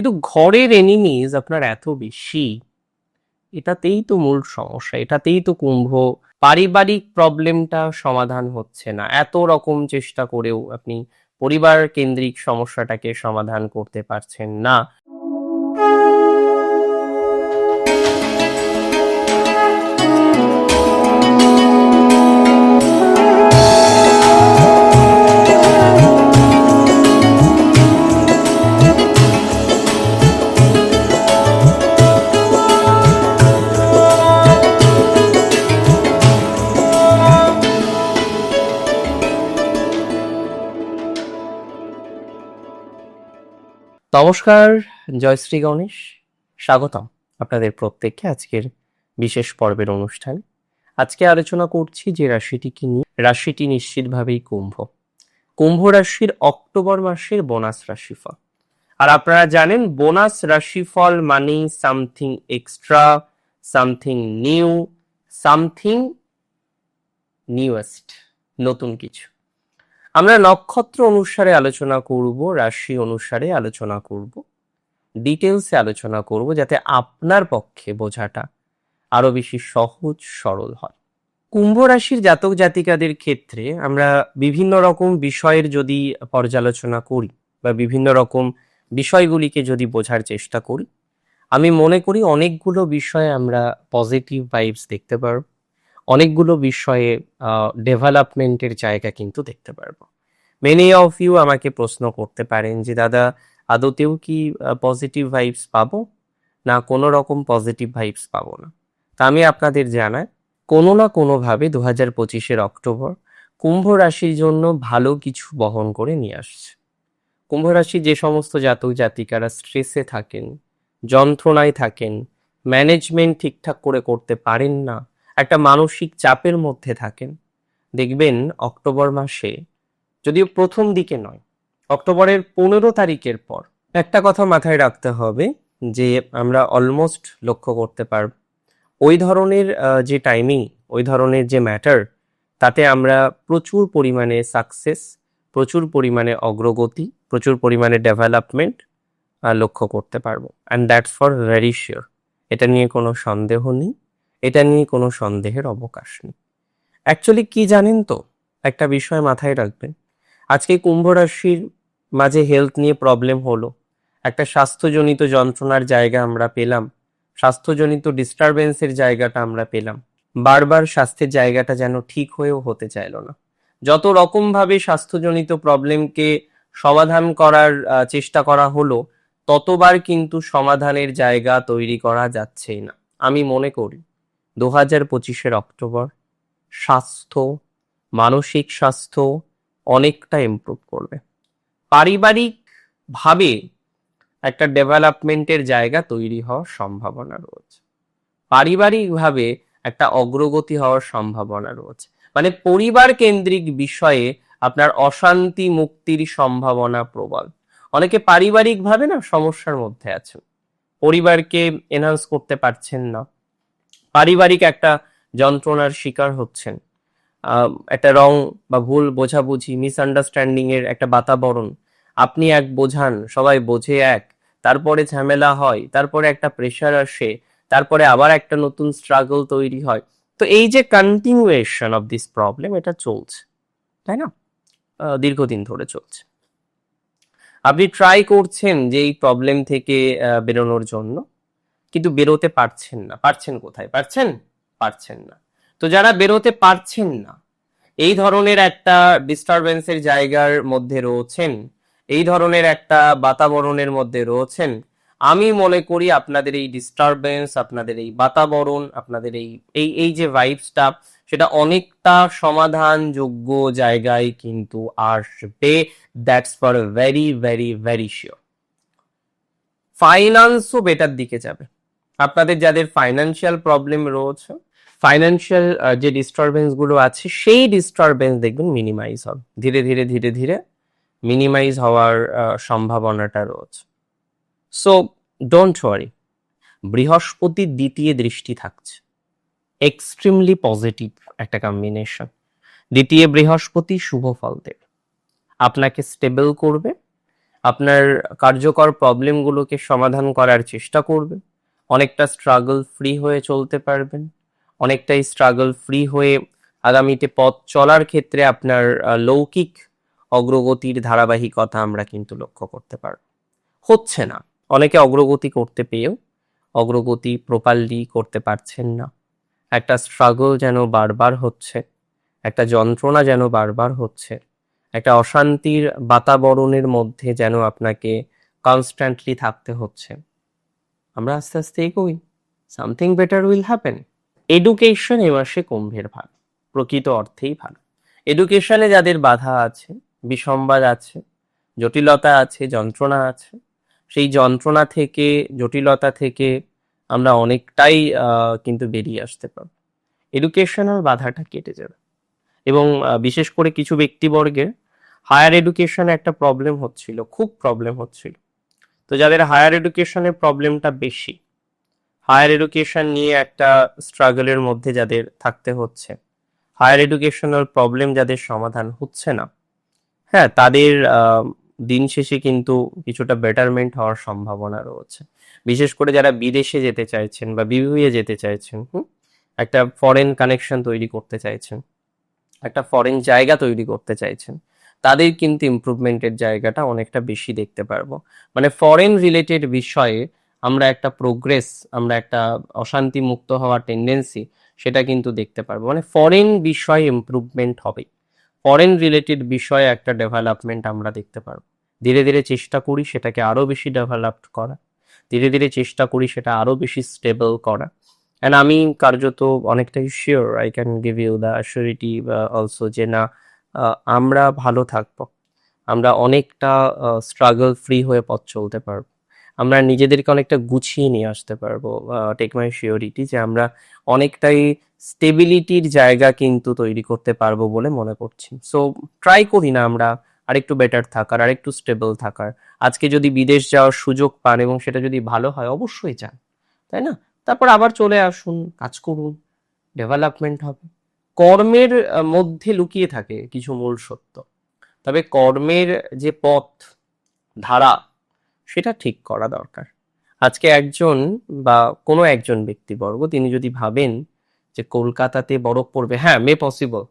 কিন্তু ঘরের এনিমিজ আপনার এত বেশি, এটাতেই তো মূল সমস্যা, এটাতেই তো কুম্ভ। পারিবারিক প্রবলেমটা সমাধান হচ্ছে না, এত রকম চেষ্টা করেও আপনি পরিবার কেন্দ্রিক সমস্যাটাকে সমাধান করতে পারছেন না। নমস্কার, জয়শ্রী গণেশ। স্বাগতম আপনাদের প্রত্যেককে আজকের বিশেষ পর্বের অনুষ্ঠানে। আজকে আলোচনা করছি যে রাশিটিকে নিয়ে। রাশিটি নিশ্চিতভাবেই কুম্ভ। কুম্ভ রাশির অক্টোবর মাসের বোনাস রাশিফল। আর আপনারা জানেন, বোনাস রাশিফল মানে something extra, something new, something newest, নতুন কিছু। আমরা নক্ষত্র অনুসারে আলোচনা করব, রাশি অনুসারে আলোচনা করব ডিটেলসে আলোচনা করব যাতে আপনার পক্ষে বোঝাটা আরও বেশি সহজ, সরল হয়। কুম্ভ রাশির জাতক জাতিকাদের ক্ষেত্রে আমরা বিভিন্ন রকম বিষয়ের যদি পর্যালোচনা করি বা বিভিন্ন রকম বিষয়গুলিকে যদি বোঝার চেষ্টা করি, আমি মনে করি অনেকগুলো বিষয়ে আমরা পজিটিভ ভাইবস দেখতে পারব। অনেকগুলো বিষয়ে ডেভেলপমেন্টের জায়গা কিন্তু দেখতে পারব। মেনি অফ ইউ আমাকে প্রশ্ন করতে পারেন যে, দাদা, আদতেও কি পজিটিভ ভাইবস পাবো? না, কোনো রকম পজিটিভ ভাইবস পাবো না। তা আমি আপনাদের জানাই, কোনো না কোনোভাবে দু হাজার পঁচিশের অক্টোবর কুম্ভ রাশির জন্য ভালো কিছু বহন করে নিয়ে আসছে। কুম্ভ রাশি যে সমস্ত জাতক জাতিকারা স্ট্রেসে থাকেন, যন্ত্রণায় থাকেন ম্যানেজমেন্ট ঠিকঠাক করে করতে পারেন না একটা মানসিক চাপের মধ্যে থাকেন। দেখবেন অক্টোবর মাসে, যদিও প্রথম দিকে নয়, অক্টোবরের পনেরো তারিখের পর একটা কথা মাথায় রাখতে হবে যে আমরা অলমোস্ট লক্ষ্য করতে পারব। ওই ধরনের যে টাইমিং ওই ধরনের যে ম্যাটার তাতে আমরা প্রচুর পরিমাণে সাকসেস প্রচুর পরিমাণে অগ্রগতি, প্রচুর পরিমাণে ডেভেলপমেন্ট লক্ষ্য করতে পারব। And that's for very sure এটা নিয়ে কোনো সন্দেহ নেই। এটা নিয়ে কোনো সন্দেহের অবকাশ নেই। অ্যাকচুয়ালি কি জানেন তো? একটা বিষয় মাথায় রাখবেন। আজকে কুম্ভ রাশির মাঝে হেলথ নিয়ে প্রবলেম হলো। একটা স্বাস্থ্যজনিত যন্ত্রণার জায়গা আমরা পেলাম। স্বাস্থ্যজনিত ডিস্টারবেন্সের জায়গাটা আমরা পেলাম। বারবার স্বাস্থ্যের জায়গাটা যেন ঠিক হয়েও হতে চাইলো না। যত রকম ভাবে স্বাস্থ্যজনিত প্রবলেমকে সমাধান করার চেষ্টা করা হলো, ততবার কিন্তু সমাধানের জায়গা তৈরি করা যাচ্ছেই না। আমি মনে করি দু হাজার পঁচিশের অক্টোবর স্বাস্থ্য, মানসিক স্বাস্থ্য অনেকটা ইমপ্রুভ করবে। পারিবারিক ভাবে একটা ডেভেলপমেন্টের জায়গা তৈরি হওয়ার সম্ভাবনা রয়েছে। পারিবারিকভাবে একটা অগ্রগতি হওয়ার সম্ভাবনা রয়েছে। মানে পরিবার কেন্দ্রিক বিষয়ে আপনার অশান্তি মুক্তির সম্ভাবনা প্রবল। অনেকে পারিবারিকভাবে না সমস্যার মধ্যে আছেন। পরিবারকে এনহান্স করতে পারছেন না। পারিবারিক একটা যন্ত্রণার শিকার হচ্ছেন। একটা রং বা ভুল বোঝাবুঝি মিসআন্ডারস্ট্যান্ডিং এর একটা বাতাবরণ। আপনি এক বোঝান, সবাই বোঝে এক, তারপরে ঝামেলা হয়, তারপরে একটা প্রেশার আসে, তারপরে আবার একটা নতুন স্ট্রাগল তৈরি হয়। তো এই যে কন্টিনিউয়েশন অফ দিস প্রবলেম এটা চলছে, তাই না? দীর্ঘদিন ধরে চলছে। আপনি ট্রাই করছেন যে এই প্রবলেম থেকে বেরোনোর জন্য। কিন্তু বেরোতে পারছেন না। পারছেন কোথায়? পারছেন? পারছেন না। তো যারা বেরোতে পারছেন না, এই ধরনের একটা ডিস্টারবেন্সের জায়গার মধ্যে রয়েছেন, এই ধরনের একটা বাতাবরণের মধ্যে রয়েছেন, আমি মনে করি আপনাদের এই ডিস্টারবেন্স আপনাদের এই বাতাবরণ, আপনাদের এই এই এই যে ভাইবসটা সেটা অনেকটা সমাধানযোগ্য জায়গায় কিন্তু আসবে। That's for very very very sure ফাইন্যান্সও better দিকে যাবে। আপনাদের যাদের ফাইন্যান্সিয়াল প্রবলেম রয়েছে ফাইন্যান্সিয়াল যে ডিস্টারবেন্সগুলো আছে, সেই ডিস্টারবেন্স দেখবেন মিনিমাইজ হবে। ধীরে ধীরে ধীরে ধীরে মিনিমাইজ হওয়ার সম্ভাবনাটা রয়েছে। সো ডোন্ট ওয়ারি বৃহস্পতির দ্বিতীয় দৃষ্টি থাকছে। এক্সট্রিমলি পজিটিভ একটা কম্বিনেশন দ্বিতীয় বৃহস্পতি শুভ ফল দেবে। আপনাকে স্টেবল করবে। আপনার কার্যকর প্রবলেমগুলোকে সমাধান করার চেষ্টা করবেন অনেকটা স্ট্রাগল ফ্রি হয়ে চলতে পারবেন, অনেকটাই স্ট্রাগল ফ্রি হয়ে আগামীতে পথ চলার ক্ষেত্রে আপনার লৌকিক অগ্রগতির ধারাবাহিকতা আমরা কিন্তু লক্ষ্য করতে পারব। হচ্ছে না, অনেকে অগ্রগতি করতে পেয়েও অগ্রগতি প্রপারলি করতে পারছেন না। একটা স্ট্রাগল যেন বারবার হচ্ছে, একটা যন্ত্রণা যেন বারবার হচ্ছে, একটা অশান্তির বাতাবরণের মধ্যে যেন আপনাকে কনস্ট্যান্টলি থাকতে হচ্ছে। আমরা আস্তে আস্তে এগোই। Something better will happen education এ মাসে কুম্ভের ভালো প্রকৃত অর্থেই ভালো। এডুকেশনে যাদের বাধা আছে, বিসম্বাদ আছে, জটিলতা আছে, যন্ত্রণা আছে, সেই যন্ত্রণা থেকে, জটিলতা থেকে আমরা অনেকটাই কিন্তু বেরিয়ে আসতে পারব। এডুকেশনাল বাধাটা কেটে যাবে। এবং বিশেষ করে কিছু ব্যক্তিবর্গের হায়ার এডুকেশনে একটা প্রবলেম হচ্ছিল, খুব প্রবলেম হচ্ছিল। তো যাদের হায়ার এডুকেশনের প্রবলেমটা বেশি হায়ার এডুকেশন নিয়ে একটা স্ট্রাগলের মধ্যে যাদের থাকতে হচ্ছে হায়ার এডুকেশনাল প্রবলেম যাদের সমাধান হচ্ছে না হ্যাঁ তাদের দিন শেষে কিন্তু কিছুটা বেটারমেন্ট হওয়ার সম্ভাবনা রয়েছে। বিশেষ করে যারা বিদেশে যেতে চাইছেন বা বিভুয়ে যেতে চাইছেন, হুম, একটা ফরেন কানেকশন তৈরি করতে চাইছেন, একটা ফরেন জায়গা তৈরি করতে চাইছেন তাদের কিন্তু ইমপ্রুভমেন্টের জায়গাটা অনেকটা বেশি দেখতে পারব। মানে ফরেন রিলেটেড বিষয়ে আমরা একটা প্রোগ্রেস আমরা একটা অশান্তি মুক্ত হওয়ার টেন্ডেন্সি সেটা কিন্তু দেখতে পারব। মানে ফরেন বিষয়ে ইমপ্রুভমেন্ট হবে ফরেন রিলেটেড বিষয়ে একটা ডেভেলপমেন্ট আমরা দেখতে পারব। ধীরে ধীরে চেষ্টা করি সেটাকে আরও বেশি ডেভেলপড করা। ধীরে ধীরে চেষ্টা করি সেটা আরও বেশি স্টেবল করা। অ্যান্ড আমি কার্যত অনেকটাই sure I can give you the assurity also যে না আমরা ভালো থাকব। আমরা অনেকটা স্ট্রাগল ফ্রি হয়ে পথ চলতে পারব। আমরা নিজেদেরকে অনেকটা গুছিয়ে নিয়ে আসতে পারব টেক মাই শিওরিটি যে আমরা অনেকটাই স্টেবিলিটির জায়গা কিন্তু তৈরি করতে পারব বলে মনে করছি। সো ট্রাই করি না আমরা আরেকটু বেটার থাকার, আরেকটু স্টেবল থাকার। আজকে যদি বিদেশ যাওয়ার সুযোগ পান এবং সেটা যদি ভালো হয়, অবশ্যই যান, তাই না? তারপর আবার চলে আসুন, কাজ করুন ডেভেলপমেন্ট হবে। কর্মের মধ্যে লুকিয়ে থাকে কিছু মূল সত্য। তবে কর্মের যে পথ, ধারা, সেটা ঠিক করা দরকার। আজকে একজন বা কোনো একজন ব্যক্তিবর্গ, তিনি যদি ভাবেন যে কলকাতাতে বরফ পড়বে হ্যাঁ মে পসিবল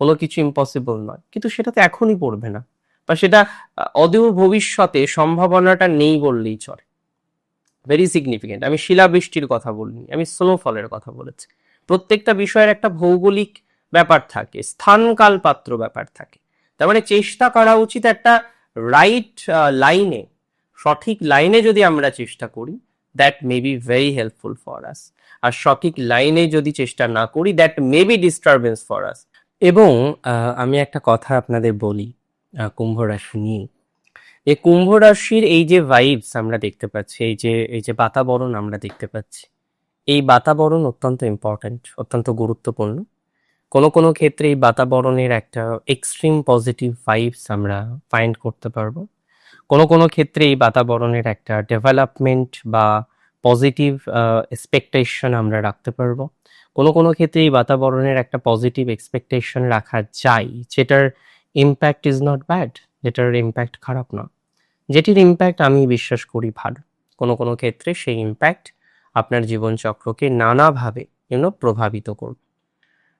কোনো কিছু ইম্পসিবল নয়, কিন্তু সেটা তো এখনই পড়বে না, বা সেটা অদূর ভবিষ্যতে সম্ভাবনাটা নেই বললেই চলে। ভেরি সিগনিফিকেন্ট আমি শিলাবৃষ্টির কথা বলিনি, আমি স্নোফলের কথা বলেছি। প্রত্যেকটা বিষয়ের একটা ভৌগোলিক ব্যাপার থাকে, স্থানকাল পাত্র ব্যাপার থাকে। তার মানে চেষ্টা করা উচিত একটা রাইট লাইনে সঠিক লাইনে যদি আমরা চেষ্টা করি that may be very helpful for us আর সঠিক লাইনে যদি চেষ্টা না করি that may be disturbance for us এবং আমি একটা কথা আপনাদের বলি কুম্ভ রাশি নিয়ে। এই কুম্ভ রাশির এই যে ভাইবস আমরা দেখতে পাচ্ছি, এই যে এই যে বাতাবরণ আমরা দেখতে পাচ্ছি এই বাতাবরণ অত্যন্ত ইম্পর্ট্যান্ট অত্যন্ত গুরুত্বপূর্ণ। কোনো কোনো ক্ষেত্রে এই বাতাবরণের একটা এক্সট্রিম পজিটিভ ভাইবস আমরা ফাইন্ড করতে পারব। কোনো কোনো ক্ষেত্রে এই বাতাবরণের একটা ডেভেলপমেন্ট বা পজিটিভ এক্সপেকটেশন আমরা রাখতে পারব। কোনো কোনো ক্ষেত্রে এই বাতাবরণের একটা পজিটিভ এক্সপেকটেশন রাখা যায়, যেটার ইম্প্যাক্ট ইজ নট ব্যাড যেটার ইম্প্যাক্ট খারাপ না। যেটির ইম্প্যাক্ট আমি বিশ্বাস করি ভালো। কোনো কোনো ক্ষেত্রে সেই ইম্প্যাক্ট আপনার জীবনচক্রকে নানাভাবে ইউনো প্রভাবিত করবে।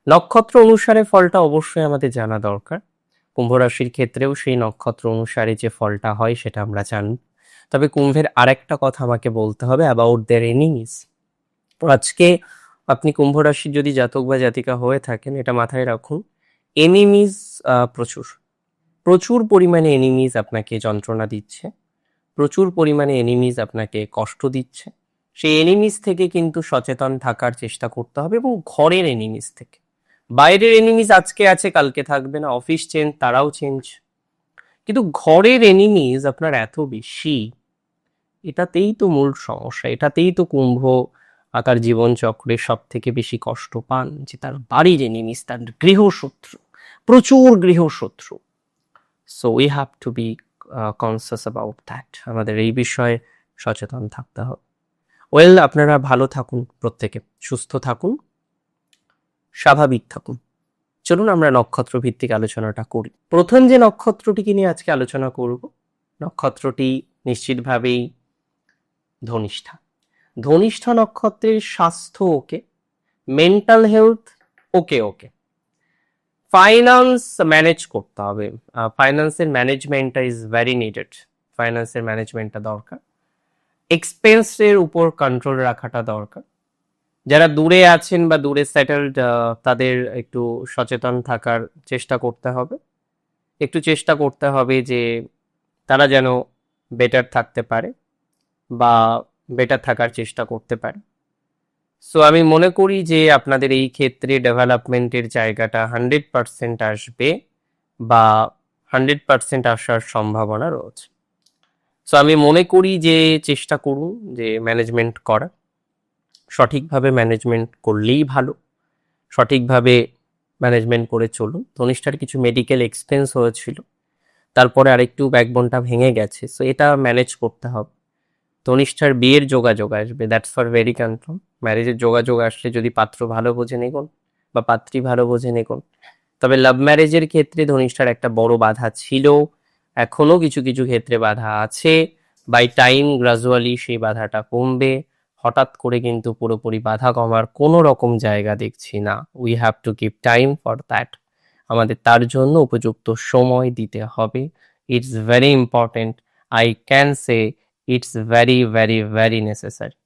নক্ষত্র অনুসারে ফলটা অবশ্যই আমাদের জানা দরকার। কুম্ভ রাশির ক্ষেত্রেও সেই নক্ষত্র অনুসারে যে ফলটা হয় সেটা আমরা জানি। তবে কুম্ভের আরেকটা কথা আমাকে বলতে হবে অ্যাবাউট দেয়ার এনিমিস আজকে আপনি কুম্ভ রাশির যদি জাতক বা জাতিকা হয়ে থাকেন, এটা মাথায় রাখুন এনিমিজ প্রচুর। প্রচুর পরিমাণে এনিমিজ আপনাকে যন্ত্রণা দিচ্ছে। প্রচুর পরিমাণে এনিমিজ আপনাকে কষ্ট দিচ্ছে। সেই এনিমিস থেকে কিন্তু সচেতন থাকার চেষ্টা করতে হবে এবং ঘরের এনিমিস থেকে। বাইরের এনিমিস আজকে আছে, কালকে থাকবে না অফিস চেঞ্জ তারাও চেঞ্জ কিন্তু ঘরের এনিমিজ আপনার এত বেশি, এটাতেই তো মূল সমস্যা, এটাতেই তো কুম্ভ তার জীবনচক্রে সব থেকে বেশি কষ্ট পান যে তার বাড়ির এনিমিস তার গৃহশত্রু, প্রচুর গৃহশত্রু। So we have to be conscious about that আমাদের এই বিষয়ে সচেতন থাকতে হবে। ওয়েল আপনারা ভালো থাকুন প্রত্যেকে। সুস্থ থাকুন। স্বাভাবিক থাকুন। চলুন আমরা নক্ষত্র ভিত্তিক আলোচনাটা করি। প্রথম যে নক্ষত্রটিকে নিয়ে আজকে আলোচনা করব, নক্ষত্রটি নিশ্চিতভাবেই ধনিষ্ঠা। ধনিষ্ঠা নক্ষত্রের স্বাস্থ্য okay mental health okay okay. Finance manage করতে হবে। ফাইন্যান্সের ম্যানেজমেন্টটা ইজ ভেরি নিডেড ফাইন্যান্সের ম্যানেজমেন্টটা দরকার। এক্সপেন্সের উপর কন্ট্রোল রাখাটা দরকার। যারা দূরে আছেন বা দূরে সেটেলড তাদের একটু সচেতন থাকার চেষ্টা করতে হবে। একটু চেষ্টা করতে হবে যে তারা যেন বেটার থাকতে পারে বা বেটার থাকার চেষ্টা করতে পারে। সো আমি মনে করি যে আপনাদের এই ক্ষেত্রে ডেভেলপমেন্টের জায়গাটা হান্ড্রেড পার্সেন্ট আসবে বা হান্ড্রেড পার্সেন্ট আসার সম্ভাবনা রয়েছে। সো আমি মনে করি যে চেষ্টা করুন যে ম্যানেজমেন্ট করা। সঠিকভাবে ম্যানেজমেন্ট করলেই ভালো। সঠিকভাবে ম্যানেজমেন্ট করে চলুন। ধনিষ্ঠার কিছু মেডিকেল এক্সপেন্স হয়েছিল। তারপরে আরেকটু ব্যাকবোনটা ভেঙে গেছে। সো এটা ম্যানেজ করতে হবে। ধনিষ্ঠার বিয়ের যোগাযোগ আসবে। দ্যাটস ফর ভেরি কনফার্ম ম্যারেজের যোগাযোগ আসলে যদি পাত্র ভালো বোঝে, নেগুন। বা পাত্রী ভালো বোঝে, নেগুন। তবে লাভ ম্যারেজের ক্ষেত্রে ধনিষ্ঠার একটা বড় বাধা ছিল। এখনও কিছু কিছু ক্ষেত্রে বাধা আছে। বাই টাইম গ্রাজুয়ালি সেই বাধাটা কমবে। হঠাৎ করে কিন্তু পুরোপুরি বাধা কমার কোনো রকম জায়গা দেখছি না। We have to give time for that আমাদের তার জন্য উপযুক্ত সময় দিতে হবে। It's very important I can say it's very very very necessary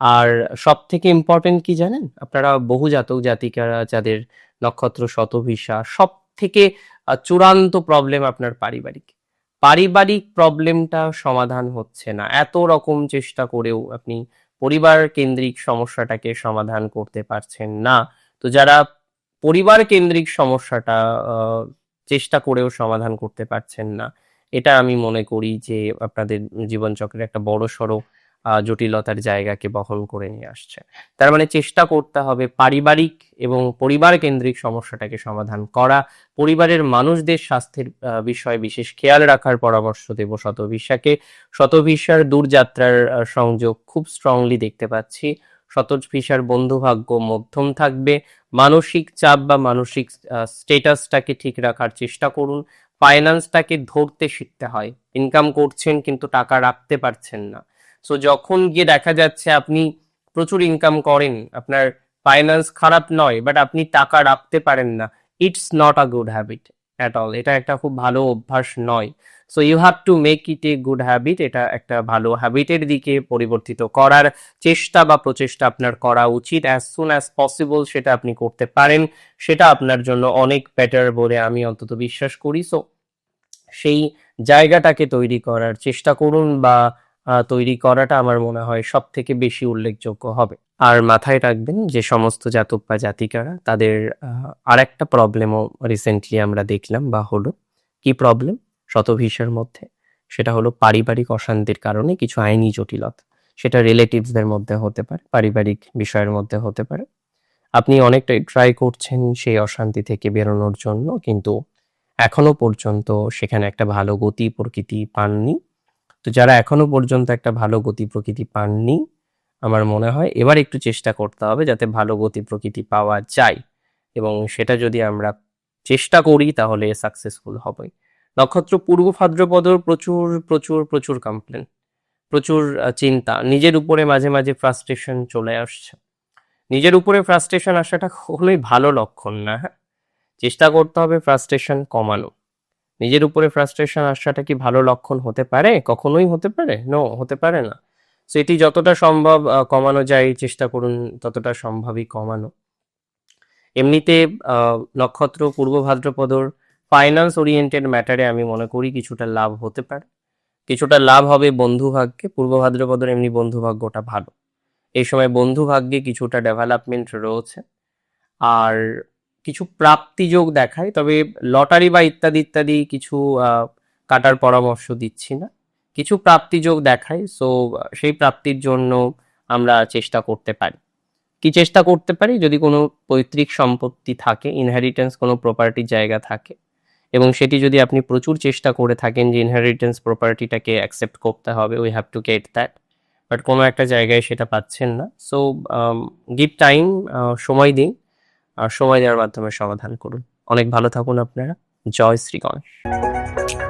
আর সব থেকে ইম্পর্টেন্ট কি জানেন? আপনারা বহু জাতক জাতিকারা, যাদের নক্ষত্র, শতভিসা সব থেকে চূড়ান্ত প্রবলেম আপনার পারিবারিক। পারিবারিক প্রবলেমটা সমাধান হচ্ছে না। এত রকম চেষ্টা করেও আপনি পরিবার কেন্দ্রিক সমস্যাটাকে সমাধান করতে পারছেন না। তো যারা পরিবার কেন্দ্রিক সমস্যাটা চেষ্টা করেও সমাধান করতে পারছেন না, এটা আমি মনে করি যে আপনাদের জীবনচক্রের একটা বড় সড়ো জটিলতার জায়গাকে বহন করে নিয়ে আসছে। তার মানে চেষ্টা করতে হবে পারিবারিক এবং পরিবার কেন্দ্রিক সমস্যাটাকে সমাধান করা। পরিবারের মানুষদের স্বাস্থ্যের বিষয়ে বিশেষ খেয়াল রাখার পরামর্শ দেব শতভিসাকে শতভিসার দূরযাত্রার সংযোগ খুব স্ট্রংলি দেখতে পাচ্ছি। শতভিসার বন্ধুভাগ্য মধ্যম থাকবে। মানসিক চাপ বা মানসিক স্টেটাসটাকে ঠিক রাখার চেষ্টা করুন। ফাইন্যান্সটাকে ধরতে শিখতে হয়। ইনকাম করছেন কিন্তু টাকা রাখতে পারছেন না। সো যখন গিয়ে দেখা যাচ্ছে আপনি প্রচুর ইনকাম করেন, আপনার ফাইন্যান্স খারাপ নয় বাট আপনি টাকা রাখতে পারেন না it's not a good habit at all এটা একটা খুব ভালো অভ্যাস নয়। So you have to make it a good habit এটা একটা ভালো হ্যাবিটের দিকে পরিবর্তিত করার চেষ্টা বা প্রচেষ্টা আপনার করা উচিত। অ্যাজ সুন অ্যাজ পসিবল সেটা আপনি করতে পারেন, সেটা আপনার জন্য অনেক বেটার বলে আমি অন্তত বিশ্বাস করি। সো সেই জায়গাটাকে তৈরি করার চেষ্টা করুন বা তৈরি করাটা আমার মনে হয় সব থেকে বেশি উল্লেখযোগ্য হবে। আর মাথায় রাখবেন যে সমস্ত জাতক বা জাতিকারা তাদের আর একটা প্রবলেমও রিসেন্টলি আমরা দেখলাম বা হলো। কি প্রবলেম শতভিসার মধ্যে। সেটা হলো পারিবারিক অশান্তির কারণে কিছু আইনি জটিলতা। সেটা রিলেটিভসদের মধ্যে হতে পারে, পারিবারিক বিষয়ের মধ্যে হতে পারে। আপনি অনেকটাই ট্রাই করছেন সেই অশান্তি থেকে বেরোনোর জন্য, কিন্তু এখনও পর্যন্ত সেখানে একটা ভালো গতি প্রকৃতি পাননি। তো যারা এখনও পর্যন্ত একটা ভালো গতি প্রকৃতি পাননি, আমার মনে হয় এবার একটু চেষ্টা করতে হবে যাতে ভালো গতি প্রকৃতি পাওয়া যায়। এবং সেটা যদি আমরা চেষ্টা করি, তাহলে সাকসেসফুল হবে। নক্ষত্র পূর্ব ভাদ্রপদর প্রচুর প্রচুর প্রচুর কমপ্লেন প্রচুর চিন্তা। নিজের উপরে মাঝে মাঝে ফ্রাস্ট্রেশন চলে আসছে। নিজের উপরে ফ্রাস্ট্রেশন আসাটা কখনোই ভালো লক্ষণ না হ্যাঁ? চেষ্টা করতে হবে ফ্রাস্ট্রেশন কমানো। নিজের উপরে ফ্রাস্ট্রেশন আসাটা কি ভালো লক্ষণ হতে পারে? কখনোই হতে পারে? নো হতে পারে না। সো এটি যতটা সম্ভব কমানো যায়, চেষ্টা করুন ততটা সম্ভবই কমানো। এমনিতে নক্ষত্র, পূর্ব ভাদ্রপদর ফাইন্যান্স ওরিয়েন্টেড ম্যাটারে আমি মনে করি কিছুটা লাভ হতে পারে। কিছুটা লাভ হবে বন্ধু ভাগ্যে। পূর্ব ভাদ্রপদর এমনি বন্ধু ভাগ্যটা ভালো। এই সময় বন্ধু ভাগ্যে কিছুটা ডেভেলপমেন্ট রয়েছে। আর কিছু প্রাপ্তিযোগ দেখায়, তবে লটারি বা ইত্যাদি ইত্যাদি কিছু কাটার পরামর্শ দিচ্ছি না। কিছু প্রাপ্তিযোগ দেখায়, সো, সেই প্রাপ্তির জন্য আমরা চেষ্টা করতে পারি। কি চেষ্টা করতে পারি? যদি কোনো পৈতৃক সম্পত্তি থাকে ইনহেরিটেন্স কোনো প্রপার্টির জায়গা থাকে, এবং সেটি যদি আপনি প্রচুর চেষ্টা করে থাকেন যে ইনহেরিটেন্স প্রপার্টিটাকে অ্যাকসেপ্ট করতে হবে we have to get that but কোনো একটা জায়গায় সেটা পাচ্ছেন না সো গিভ টাইম সময় দিন। আর সময় দেওয়ার মাধ্যমে সমাধান করুন। অনেক ভালো থাকুন আপনারা। জয় শ্রী গণেশ।